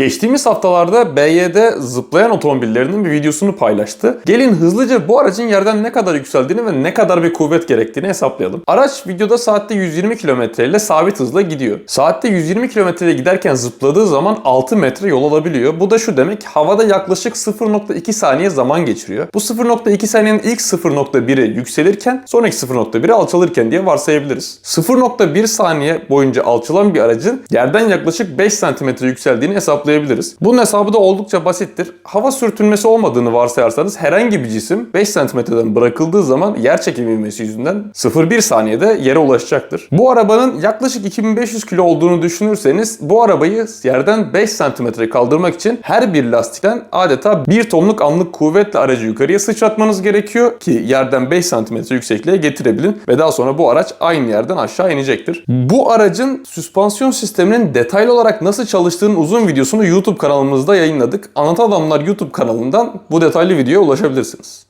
Geçtiğimiz haftalarda BYD zıplayan otomobillerinin bir videosunu paylaştı. Gelin hızlıca bu aracın yerden ne kadar yükseldiğini ve ne kadar bir kuvvet gerektiğini hesaplayalım. Araç videoda saatte 120 km ile sabit hızla gidiyor. Saatte 120 km ile giderken zıpladığı zaman 6 metre yol alabiliyor. Bu da şu demek havada yaklaşık 0.2 saniye zaman geçiriyor. Bu 0.2 saniyenin ilk 0.1'i yükselirken sonraki 0.1'i alçalırken diye varsayabiliriz. 0.1 saniye boyunca alçalan bir aracın yerden yaklaşık 5 cm yükseldiğini hesaplayabiliriz. Bunun hesabı da oldukça basittir. Hava sürtünmesi olmadığını varsayarsanız herhangi bir cisim 5 cm'den bırakıldığı zaman yer çekimi ivmesi yüzünden 0.1 saniyede yere ulaşacaktır. Bu arabanın yaklaşık 2500 kilo olduğunu düşünürseniz bu arabayı yerden 5 cm kaldırmak için her bir lastikten adeta 1 tonluk anlık kuvvetle aracı yukarıya sıçratmanız gerekiyor ki yerden 5 cm yüksekliğe getirebilin ve daha sonra bu araç aynı yerden aşağı inecektir. Bu aracın süspansiyon sisteminin detaylı olarak nasıl çalıştığının uzun videosunu YouTube kanalımızda yayınladık. Anlatan Adamlar YouTube kanalından bu detaylı videoya ulaşabilirsiniz.